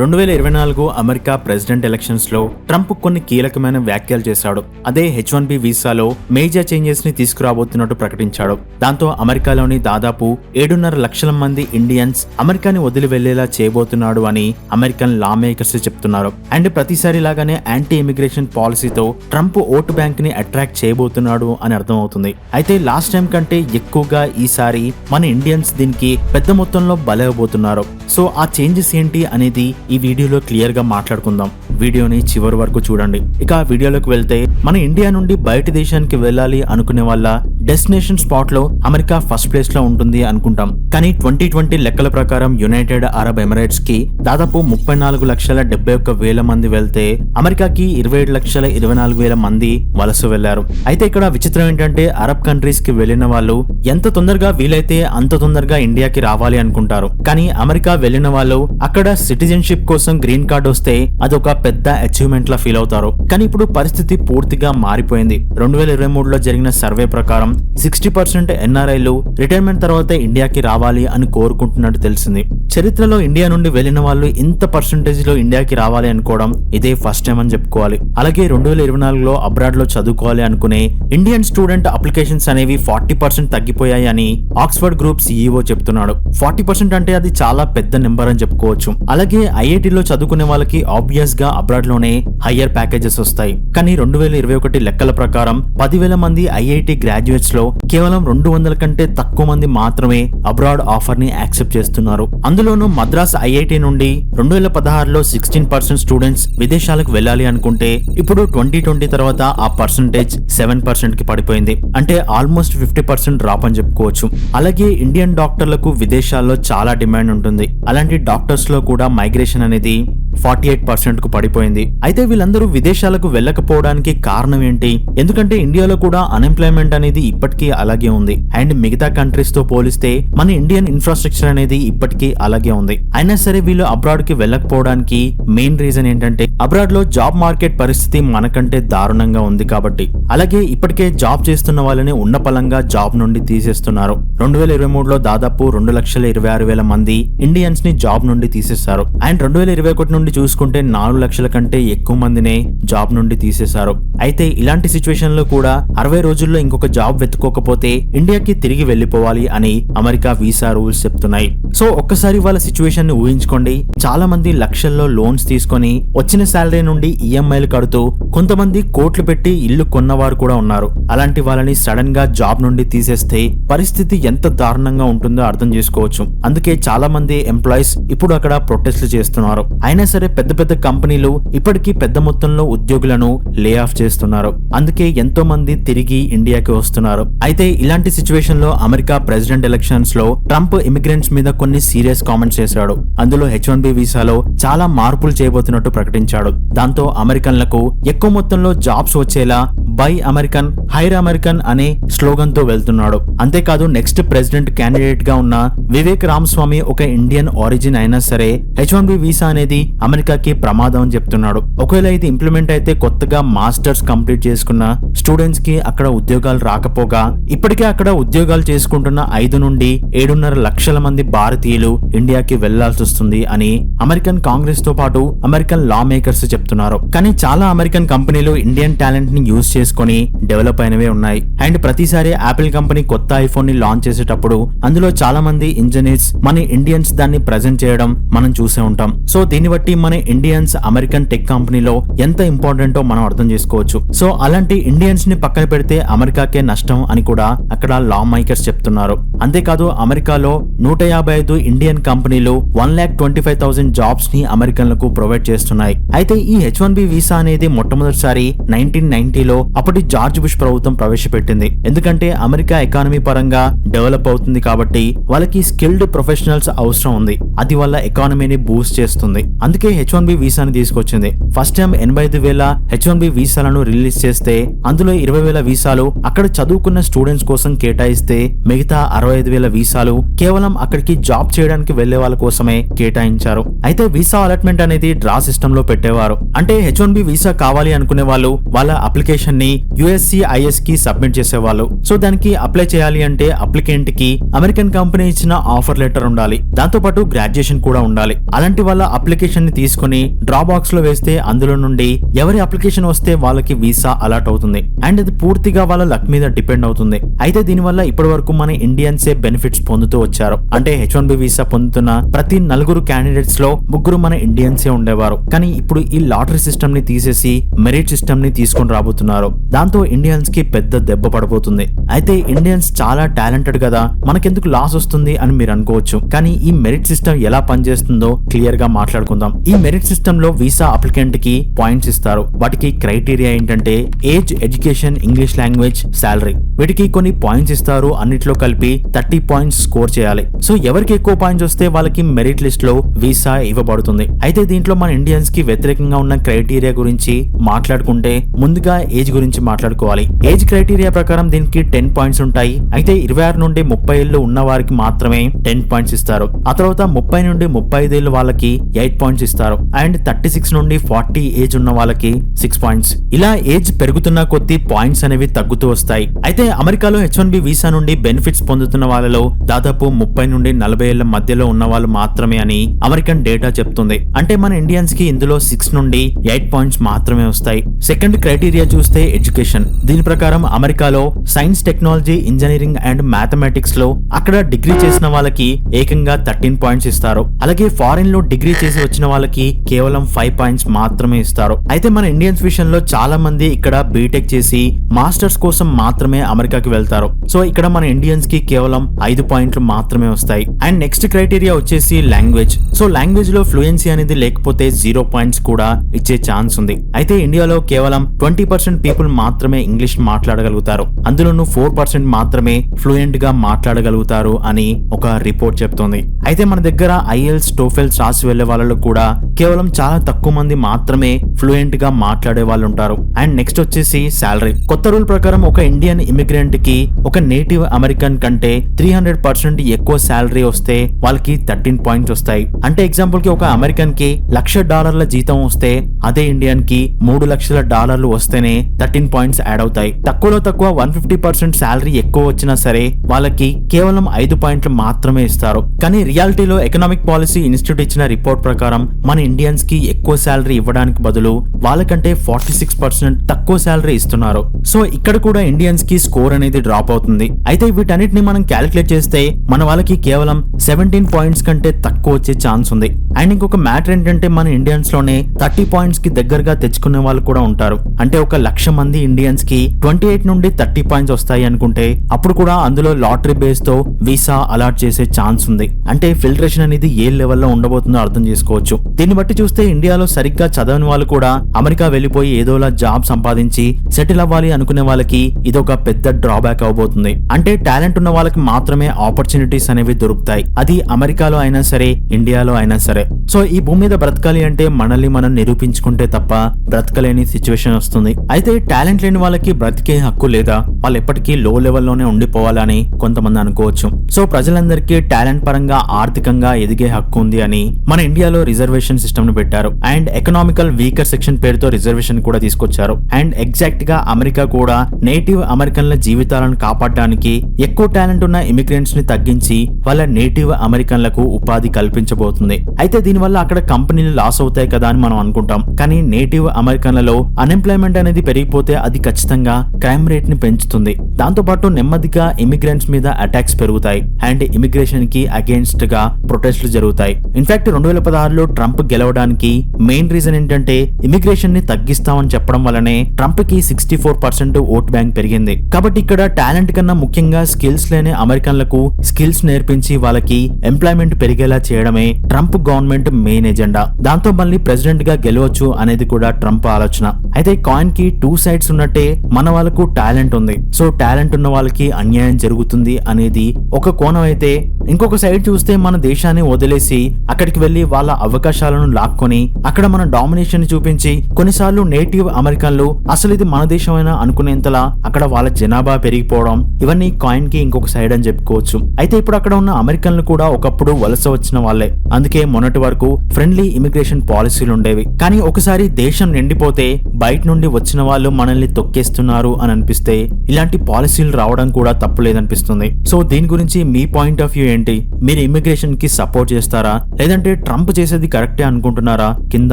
రెండు వేల ఇరవై నాలుగు అమెరికా ప్రెసిడెంట్ ఎలక్షన్స్లో ట్రంప్ కొన్ని కీలకమైన వ్యాఖ్యలు చేశాడు. అదే హెచ్ వన్ బి వీసాలో మేజర్ చేంజెస్ని తీసుకురాబోతున్నట్టు ప్రకటించాడు. దాంతో అమెరికాలోని దాదాపు ఏడున్నర లక్షల మంది ఇండియన్స్ అమెరికాని వదిలి వెళ్ళేలా చేయబోతున్నాడు అని అమెరికన్ లా మేకర్స్ చెప్తున్నారు. అండ్ ప్రతిసారి లాగానే యాంటీ ఇమిగ్రేషన్ పాలసీతో ట్రంప్ ఓటు బ్యాంక్ని అట్రాక్ట్ చేయబోతున్నాడు అని అర్థమవుతుంది. అయితే లాస్ట్ టైం కంటే ఎక్కువగా ఈసారి మన ఇండియన్స్ దీనికి పెద్ద మొత్తంలో బలవబోతున్నారు సో ఆ చేంజెస్ ఏంటి అనేది ఈ వీడియోలో క్లియర్గా మాట్లాడుకుందాం. వీడియోని చివరి వరకు చూడండి. ఇక ఆ వీడియోలోకి వెళ్తే మన ఇండియా నుండి బయట దేశానికి వెళ్ళాలి అనుకునే వాళ్ళ డెస్టినేషన్ స్పాట్లో అమెరికా ఫస్ట్ ప్లేస్లో ఉంటుంది అనుకుంటాం. కానీ ట్వంటీ ట్వంటీ లెక్కల ప్రకారం యునైటెడ్ అరబ్ ఎమిరేట్స్కి దాదాపు ముప్పై నాలుగు లక్షల డెబ్బై ఒక్క వేల మంది వెళ్తే అమెరికాకి ఇరవై ఏడు లక్షల ఇరవై నాలుగు వేల మంది వలస వెళ్ళారు. అయితే ఇక్కడ విచిత్రం ఏంటంటే అరబ్ కంట్రీస్కి వెళ్ళిన వాళ్ళు ఎంత తొందరగా వీలైతే అంత తొందరగా ఇండియాకి రావాలి అనుకుంటారు. కానీ అమెరికా వెళ్ళిన వాళ్ళు అక్కడ సిటిజన్షిప్ కోసం గ్రీన్ కార్డ్ వస్తే అదొక పెద్ద అచీవ్మెంట్ లా ఫీల్ అవుతారు. కానీ ఇప్పుడు పరిస్థితి పూర్తిగా మారిపోయింది. రెండు వేల ఇరవై మూడులో జరిగిన సర్వే ప్రకారం సిక్స్టీ పర్సెంట్ ఎన్ఆర్ఐలు రిటైర్మెంట్ తర్వాత ఇండియాకి రావాలి అని కోరుకుంటున్నట్టు తెలిసింది. చరిత్రలో ఇండియా నుండి వెళ్ళిన వాళ్ళు ఇంత పర్సంటేజ్లో ఇండియాకి రావాలి అనుకోవడం ఇదే ఫస్ట్ టైం అని చెప్పుకోవాలి. అలాగే రెండు వేల ఇరవై నాలుగులో అబ్రాడ్లో చదువుకోవాలి అనుకునే ఇండియన్ స్టూడెంట్ అప్లికేషన్స్ అనేవి ఫార్టీ పర్సెంట్ తగ్గిపోయాయి అని ఆక్స్ఫర్డ్ గ్రూప్ సీఈఓ చెప్తున్నాడు. ఫార్టీ పర్సెంట్ అంటే అది చాలా పెద్ద నెంబర్ అని చెప్పుకోవచ్చు. అలాగే ఐఐటిలో చదువుకునే వాళ్ళకి ఆబ్వియస్గా అబ్రాడ్లోనే హయ్యర్ ప్యాకేజెస్ వస్తాయి. కానీ రెండు వేల ఇరవై ఒకటి లెక్కల ప్రకారం పదివేల మంది ఐఐటి గ్రాడ్యుయేట్స్లో కేవలం రెండు వందల కంటే తక్కువ మంది మాత్రమే అబ్రాడ్ ఆఫర్ని యాక్సెప్ట్ చేస్తున్నారు. అందులోనూ మద్రాస్ ఐఐటి నుండి రెండు వేల పదహారులో సిక్స్టీన్ పర్సెంట్ స్టూడెంట్స్ విదేశాలకు వెళ్ళాలి అనుకుంటే ఇప్పుడు ట్వంటీ ట్వంటీ తర్వాత ఆ పర్సంటేజ్ సెవెన్ పర్సెంట్కి పడిపోయింది. అంటే ఆల్మోస్ట్ ఫిఫ్టీ పర్సెంట్ డ్రాప్ అని చెప్పుకోవచ్చు. అలాగే ఇండియన్ డాక్టర్లకు విదేశాల్లో చాలా డిమాండ్ ఉంటుంది. అలాంటి డాక్టర్స్లో కూడా మైగ్రేషన్ అనేది ఫార్టీ ఎయిట్ పర్సెంట్కు పడిపోయింది. అయితే వీళ్ళందరూ విదేశాలకు వెళ్ళకపోవడానికి కారణం ఏంటి? ఎందుకంటే ఇండియాలో కూడా అన్ఎంప్లాయ్మెంట్ అనేది ఇప్పటికీ అలాగే ఉంది. అండ్ మిగతా కంట్రీస్తో పోలిస్తే మన ఇండియన్ ఇన్ఫ్రాస్ట్రక్చర్ అనేది ఇప్పటికీ అలాగే ఉంది. అయినా సరే వీళ్ళు అబ్రాడ్కి వెళ్ళకపోవడానికి మెయిన్ రీజన్ ఏంటంటే అబ్రాడ్లో జాబ్ మార్కెట్ పరిస్థితి మనకంటే దారుణంగా ఉంది కాబట్టి. అలాగే ఇప్పటికే జాబ్ చేస్తున్న వాళ్ళని ఉన్న పలంగా జాబ్ నుండి తీసేస్తున్నారు. రెండు వేల ఇరవై మూడులో దాదాపు రెండు లక్షల ఇరవై ఆరు వేల మంది ఇండియన్స్ని జాబ్ నుండి తీసేశారు. అండ్ రెండు వేల ఇరవై ఒకటి నుండి చూసుకుంటే నాలుగు లక్షల కంటే ఎక్కువ మందినే జాబ్ నుండి తీసేశారు. అయితే ఇలాంటి సిచ్యువేషన్లో కూడా అరవై రోజుల్లో ఇంకొక జాబ్ వెతుక్కోకపోతే ఇండియాకి తిరిగి వెళ్ళిపోవాలి అని అమెరికా వీసా రూల్స్ చెప్తున్నాయి. సో ఒక్కసారి వాళ్ళ సిచ్యువేషన్ని ఊహించుకోండి. చాలా మంది లక్షల్లో లోన్స్ తీసుకొని వచ్చిన శాలరీ నుండి ఈఎంఐలు కడుతూ కొంతమంది కోట్లు పెట్టి ఇల్లు కొన్నవారు కూడా ఉన్నారు. అలాంటి వాళ్ళని సడన్గా జాబ్ నుండి తీసేస్తే పరిస్థితి ఎంత దారుణంగా ఉంటుందో అర్థం చేసుకోవచ్చు. అందుకే చాలా మంది ఎంప్లాయీస్ ఇప్పుడు అక్కడ ప్రొటెస్ట్లు చేస్తున్నారు. అయినా సరే పెద్ద పెద్ద కంపెనీలు ఇప్పటికీ పెద్ద మొత్తంలో ఉద్యోగులను లే ఆఫ్ చేస్తున్నారు. అందుకే ఎంతో మంది తిరిగి ఇండియాకి వస్తున్నారు. అయితే ఇలాంటి సిచ్యువేషన్లో అమెరికా ప్రెసిడెంట్ ఎలక్షన్స్లో ట్రంప్ ఇమిగ్రెంట్స్ మీద కొన్ని సీరియస్ కామెంట్స్ చేశాడు. అందులో హెచ్ వన్ బి వీసాలో చాలా మార్పులు చేయబోతున్నట్టు ప్రకటించాడు. దాంతో అమెరికన్లకు ఎక్కువ మొత్తంలో జాబ్స్ వచ్చేలా బై అమెరికన్ హైర్ అమెరికన్ అనే స్లోగన్తో వెళ్తున్నాడు. అంతేకాదు నెక్స్ట్ ప్రెసిడెంట్ క్యాండిడేట్గా ఉన్న వివేక్ రామస్వామి ఒక ఇండియన్ ఆరిజిన్ అయినా సరే హెచ్ వన్ బి వీసా అనేది అమెరికాకి ప్రమాదం అని చెప్తున్నాడు. ఒకవేళ ఇది ఇంప్లిమెంట్ అయితే కొత్తగా మాస్టర్స్ కంప్లీట్ చేసుకున్న స్టూడెంట్స్కి అక్కడ ఉద్యోగాలు రాకపోగా ఇప్పటికే అక్కడ ఉద్యోగాలు చేసుకుంటున్న ఐదు నుండి ఏడున్నర లక్షల మంది భారతీయులు ఇండియాకి వెళ్ళాల్సి వస్తుంది అని అమెరికన్ కాంగ్రెస్తో పాటు అమెరికన్ లా మేకర్స్ చెప్తున్నారు. కానీ చాలా అమెరికన్ కంపెనీలు ఇండియన్ టాలెంట్ని యూజ్ చేసుకొని డెవలప్ అయినవే ఉన్నాయి. అండ్ ప్రతిసారి యాపిల్ కంపెనీ కొత్త ఐఫోన్ని లాంచ్ చేసేటప్పుడు అందులో చాలా మంది ఇంజనీర్స్ మన ఇండియన్స్ దాన్ని ప్రజెంట్ చేయడం మనం చూసే ఉంటాం. సో దీన్ని బట్టి మన ఇండియన్స్ అమెరికన్ టెక్ కంపెనీలో ఎంత ఇంపార్టెంటో మనం అర్థం చేసుకోవచ్చు. సో అలాంటి ఇండియన్స్ని పక్కన పెడితే అమెరికాకే నష్టం అని కూడా అక్కడ లా మేకర్స్ చెప్తున్నారు. అంతేకాదు అమెరికాలో నూట యాభై ఐదు ఇండియన్ కంపెనీలు one lakh twenty five thousand జాబ్స్ని అమెరికన్లకు ప్రొవైడ్ చేస్తున్నాయి. అయితే ఈ హెచ్ వన్ బి వీసా అనేది మొట్టమొదటిసారి నైన్టీన్ నైన్టీలో అప్పటి జార్జ్ బుష్ ప్రభుత్వం ప్రవేశపెట్టింది. ఎందుకంటే అమెరికా ఎకానమీ పరంగా డెవలప్ అవుతుంది కాబట్టి వాళ్ళకి స్కిల్డ్ ప్రొఫెషనల్స్ అవసరం ఉంది. అది వాళ్ళ ఎకానమీని బూస్ట్ చేస్తుంది. అందుకే హెచ్ వన్ బి వీసాని తీసుకొచ్చింది. ఫస్ట్ టైం ఎనభై ఐదు వేల హెచ్ వన్ బి వీసాలను రిలీజ్ చేస్తే అందులో ఇరవై వేల వీసాలు అక్కడ చదువుకున్న స్టూడెంట్స్ కోసం కేటాయిస్తే మిగతా అరవై ఐదు వేల వీసాలు కేవలం అక్కడికి జాబ్ చేయడానికి వెళ్ళే వాళ్ళ కోసమే కేటాయించారు. అయితే వీసా అలాట్మెంట్ అనేది డ్రా సిస్టమ్లో పెట్టేవారు. అంటే హెచ్ వన్ బి వీసా కావాలి అనుకునే వాళ్ళు వాళ్ళ అప్లికేషన్ని యుఎస్సిఐఎస్కి సబ్మిట్ చేసేవాళ్ళు. సో దానికి అప్లై చేయాలి అంటే అప్లికెంట్కి అమెరికన్ కంపెనీ ఇచ్చిన ఆఫర్ లెటర్ ఉండాలి. దాంతో పాటు గ్రాడ్యుయేషన్ కూడా ఉండాలి. అలాంటి వాళ్ళ అప్లికేషన్ని తీసుకుని డ్రా బాక్స్లో వేస్తే అందులో నుండి ఎవరి అప్లికేషన్ వస్తే వాళ్ళకి వీసా అలాట్ అవుతుంది. అండ్ ఇది పూర్తిగా వాళ్ళ లక్ మీద డిపెండ్ అవుతుంది. అయితే దీనివల్ల ఇప్పటి వరకు మన ఇండియన్సే బెనిఫిట్స్ పొందుతూ వచ్చారు. అంటే హెచ్ వన్ బి వీసా పొందుతున్న ప్రతి నలుగురు క్యాండిడేట్స్లో ముగ్గురు మన ఇండియన్సే ఉండేవారు. కానీ ఇప్పుడు ఈ లాటరీ సిస్టమ్ని తీసేసి మెరిట్ సిస్టమ్ని తీసుకొని రాబోతున్నారు. దాంతో ఇండియన్స్కి పెద్ద దెబ్బ పడబోతుంది అయితే ఇండియన్స్ చాలా టాలెంటెడ్ కదా మనకెందుకు లాస్ వస్తుంది అని మీరు అనుకోవచ్చు. కానీ ఈ మెరిట్ సిస్టమ్ ఎలా పనిచేస్తుందో క్లియర్గా మాట్లాడుకుందాం. ఈ మెరిట్ సిస్టమ్లో వీసా అప్లికెంట్కి పాయింట్స్ ఇస్తారు వాటికి క్రైటీరియా ఏంటంటే age education English language salary వీటికి కొన్ని పాయింట్స్ ఇస్తారు. అన్నిట్లో కలిపి థర్టీ పాయింట్స్ స్కోర్ చేయాలి. సో ఎవరికి ఎక్కువ పాయింట్స్ వస్తే వాళ్ళకి మెరిట్ లిస్ట్లో వీసా ఇవ్వబడుతుంది. అయితే దీంట్లో మన ఇండియన్స్కి వ్యతిరేకంగా ఉన్న క్రైటీరియా గురించి మాట్లాడుకుంటే ముందుగా ఏజ్ గురించి మాట్లాడుకోవాలి. ఏజ్ క్రైటీరియా ప్రకారం దీనికి టెన్ పాయింట్స్ ఉంటాయి. అయితే ఇరవై ఆరు నుండి ముప్పై ఏళ్ళు ఉన్న వారికి మాత్రమే టెన్ పాయింట్స్ ఇస్తారు. ఆ తర్వాత ముప్పై నుండి ముప్పై ఐదేళ్ళు వాళ్ళకి ఎయిట్ పాయింట్స్ ఇస్తారు. అండ్ థర్టీ సిక్స్ నుండి ఫార్టీ ఏజ్ ఉన్న వాళ్ళకి సిక్స్ పాయింట్స్ ఇలా ఏజ్ పెరుగుతున్న కొద్దీ పాయింట్స్ అనేవి తగ్గుతూ వస్తాయి. అయితే అమెరికాలో హెచ్ వన్ బి వీసా నుండి బెనిఫిట్స్ పొందుతున్న వాళ్ళలో దాదాపు ముప్పై నుండి నలభై ఏళ్ళ మధ్యలో ఉన్న వాళ్ళు మాత్రమే అని అమెరికన్ డేటా చెప్తుంది. అంటే మన ఇండియన్స్కి ఇందులో సిక్స్ నుండి ఎయిట్ పాయింట్స్ మాత్రమే వస్తాయి. సెకండ్ క్రైటీరియా చూస్తే ఎడ్యుకేషన్ దీని ప్రకారం అమెరికాలో సైన్స్ టెక్నాలజీ ఇంజనీరింగ్ అండ్ మ్యాథమెటిక్స్లో అక్కడ డిగ్రీ చేసిన వాళ్ళకి ఏకంగా థర్టీన్ పాయింట్స్ ఇస్తారు. అలాగే ఫారిన్లో డిగ్రీ చేసి వచ్చిన వాళ్ళకి కేవలం ఫైవ్ పాయింట్స్ మాత్రమే ఇస్తారు. అయితే మన ఇండియన్స్ విషయంలో చాలా మంది ఇక్కడ బీటెక్ చేసి మాస్టర్స్ కోసం మాత్రమే అమెరికాకి వెళ్తారు. సో ఇక్కడ మన ఇండియన్స్కి కేవలం ఐదు పాయింట్లు మాత్రమే వస్తాయి. అండ్ నెక్స్ట్ క్రైటీరియా వచ్చేసి లాంగ్వేజ్ సో లాంగ్వేజ్లో ఫ్లూయెన్సీ అనేది లేకపోతే జీరో పాయింట్స్ కూడా ఇచ్చే ఛాన్స్ ఉంది. అయితే ఇండియాలో కేవలం ట్వంటీ పర్సెంట్ పీపుల్ మాత్రమే ఇంగ్లీష్ మాట్లాడగలుగుతారు. అందులోనూ ఫోర్ పర్సెంట్ మాత్రమే ఫ్లూయెంట్గా మాట్లాడగలుగుతారు అని ఒక రిపోర్ట్ చెప్తోంది. అయితే మన దగ్గర ఐఎల్స్ టోఫెల్స్ రాసి వెళ్ళే వాళ్ళలో కూడా కేవలం చాలా తక్కువ మంది మాత్రమే ఫ్లూయెంట్ గా మాట్లాడే వాళ్ళు ఉంటారు అండ్ నెక్స్ట్ వచ్చేసి శాలరీ కొత్త రూల్ ప్రకారం ఒక ఇండియన్ ఇమిగ్రెంట్కి ఒక నేటివ్ అమెరికన్ కంటే త్రీ హండ్రెడ్ పర్సెంట్ ఎక్కువ శాలరీ వస్తే వాళ్ళకి థర్టీన్ పాయింట్స్ వస్తాయి. అంటే ఎగ్జాంపుల్కి ఒక అమెరికన్కి లక్ష డాలర్ల జీతం వస్తే అదే ఇండియన్కి మూడు లక్షల డాలర్లు వస్తేనే థర్టీన్ పాయింట్స్ యాడ్ అవుతాయి. తక్కువలో తక్కువ వన్ ఫిఫ్టీ పర్సెంట్ శాలరీ ఎక్కువ వచ్చినా సరే వాళ్ళకి కేవలం ఐదు పాయింట్లు మాత్రమే ఇస్తారు. కానీ రియాలిటీలో ఎకనామిక్ పాలసీ ఇన్స్టిట్యూట్ ఇచ్చిన రిపోర్ట్ ప్రకారం మన ఇండియన్స్కి ఎక్కువ శాలరీ ఇవ్వడానికి బదులు వాళ్ళకంటే ఫార్టీ సిక్స్ పర్సెంట్ తక్కువ శాలరీ ఇస్తున్నారు. సో ఇక్కడ కూడా ఇండియన్స్కి స్కోర్ అనేది డ్రాప్ అవుతుంది. అయితే వీటన్నిటిని మనం క్యాలిక్యులేట్ చేస్తే మన వాళ్ళకి కేవలం సెవెంటీన్ పాయింట్స్ కంటే తక్కువ వచ్చే ఛాన్స్ ఉంది. అండ్ ఇంకొక మ్యాటర్ ఏంటంటే మన ఇండియన్స్లోనే థర్టీ పాయింట్స్కి దగ్గరగా తెచ్చుకునే వాళ్ళు కూడా ఉంటారు. అంటే ఒక లక్ష మంది ఇండియన్స్కి ట్వంటీ ఎయిట్ నుండి థర్టీ పాయింట్స్ వస్తాయి అనుకుంటే అప్పుడు కూడా అందులో లాటరీ బేస్తో వీసా అలాట్ చేసే ఛాన్స్ ఉంది. అంటే ఫిల్టరేషన్ అనేది ఏ లెవెల్లో ఉండబోతుందో అర్థం చేసుకోవచ్చు. దీన్ని బట్టి చూస్తే ఇండియాలో సరిగ్గా చదవని వాళ్ళు కూడా అమెరికా వెళ్ళిపోయి ఏదోలా జాబ్ సంపాదించి సెటిల్ అవ్వాలి అనుకునే వాళ్ళకి ఇదొక పెద్ద డ్రాబ్యాక్ అవబోతుంది. అంటే టాలెంట్ ఉన్న వాళ్ళకి మాత్రమే ఆపర్చునిటీస్ అనేవి దొరుకుతాయి. అది అమెరికాలో అయినా సరే ఇండియాలో అయినా సరే. సో ఈ భూమి మీద బ్రతకాలి అంటే మనల్ని మనం నిరూపించుకుంటే తప్ప బ్రతకలేని సిచ్యువేషన్ వస్తుంది. అయితే టాలెంట్ లేని వాళ్ళకి బ్రతికే హక్కు లేదా? వాళ్ళు ఎప్పటికీ లో లెవెల్లోనే ఉండిపోవాలని కొంతమంది అనుకోవచ్చు. సో ప్రజలందరికీ టాలెంట్ పరంగా ఆర్థికంగా ఎదిగే హక్కు ఉంది అని మన ఇండియాలో రిజర్వేషన్ సిస్టమ్ను పెట్టారు. అండ్ ఎకనామికల్ వీకర్ సెక్షన్ పేరుతో రిజర్వేషన్ కూడా తీసుకొచ్చారు. అండ్ ఎగ్జాక్ట్గా అమెరికా కూడా నేటివ్ అమెరికన్ల జీవితాలను కాపాడడానికి ఎక్కువ టాలెంట్ ఉన్న ఇమిగ్రెంట్స్ని తగ్గించి వాళ్ళ నేటివ్ అమెరికన్లకు ఉపాధి కల్పించబోతుంది. అయితే దీనివల్ల అక్కడ కంపెనీలు లాస్ అవుతాయి కదా అని మనం అనుకుంటాం. కానీ నేటివ్ అమెరికన్లలో అన్ఎంప్లాయ్మెంట్ అనేది పెరిగిపోతే అది ఖచ్చితంగా క్రైమ్ రేట్ని పెంచుతుంది. దాంతో పాటు నెమ్మదిగా ఇమిగ్రెంట్స్ మీద అటాక్స్ పెరుగుతాయి. అండ్ ఇమిగ్రేషన్కి అగేన్స్ట్గా ప్రొటెస్ట్లు జరుగుతాయి. ఇన్ఫాక్ట్ రెండు వేల పదహారులో ట్రంప్ గెలవడానికి మెయిన్ రీజన్ ఏంటంటే ఇమిగ్రేషన్ని తగ్గిస్తామని చెప్పడం వల్లనే ట్రంప్కి sixty four percent vote bank పెరిగింది. కాబట్టి ఇక్కడ టాలెంట్ కన్నా ముఖ్యంగా స్కిల్స్ లేని అమెరికన్లకు స్కిల్స్ నేర్పించి వాళ్ళకి ఎంప్లాయ్మెంట్ పెరిగేలా చేయడమే ట్రంప్ గవర్నమెంట్ మెయిన్ ఎజెండా. దాంతో మళ్ళీ ప్రెసిడెంట్గా గెలవచ్చు అనేది కూడా ట్రంప్ ఆలోచన. అయితే కాయిన్కి టూ సైడ్స్ ఉన్నట్టే మన వాళ్ళకు టాలెంట్ ఉంది. సో టాలెంట్ ఉన్న వాళ్ళకి అన్యాయం జరుగుతుంది అనేది ఒక కోణం అయితే. ఇంకొక సైడ్ చూస్తే మన దేశాన్ని వదిలేసి అక్కడికి వెళ్ళి వాళ్ళ అవకాశాలను లాక్కొని అక్కడ మన డామినేషన్ చూపించి కొన్నిసార్లు నేటివ్ అమెరికన్లు అసలు ఇది మన దేశమైనా అనుకునేంతలా అక్కడ వాళ్ళ జనాభా పెరిగిపోవడం ఇవన్నీ కాయిన్కి ఇంకొక సైడ్ అని చెప్పుకోవచ్చు. అయితే ఇప్పుడు అక్కడ ఉన్న అమెరికన్లు కూడా ఒకప్పుడు వలస వచ్చిన వాళ్ళే. అందుకే మొన్నటి వరకు ఫ్రెండ్లీ ఇమిగ్రేషన్ పాలసీలు ఉండేవి. కానీ ఒకసారి దేశం నిండిపోతే బయట నుండి వచ్చిన వాళ్ళు మనల్ని తొక్కేస్తున్నారు అని అనిపిస్తే ఇలాంటి పాలసీలు రావడం కూడా తప్పులేదనిపిస్తుంది సో దీని గురించి మీ పాయింట్ ఆఫ్ వ్యూ ఏంటి? మీరు ఇమిగ్రేషన్కి సపోర్ట్ చేస్తారా? లేదంటే ట్రంప్ చేసేది కరెక్టే అనుకుంటున్నారా? కింద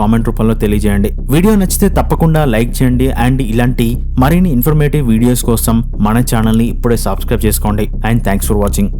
కామెంట్ రూపంలో తెలియజేయండి. వీడియో నచ్చితే తప్పకుండా లైక్ చేయండి అండ్ ఇలాంటి మరిన్ని ఇన్ఫర్మేటివ్ వీడియోస్ కోసం మన ఛానల్ని ఇప్పుడే సబ్స్క్రైబ్ చేసుకోండి. And thanks for watching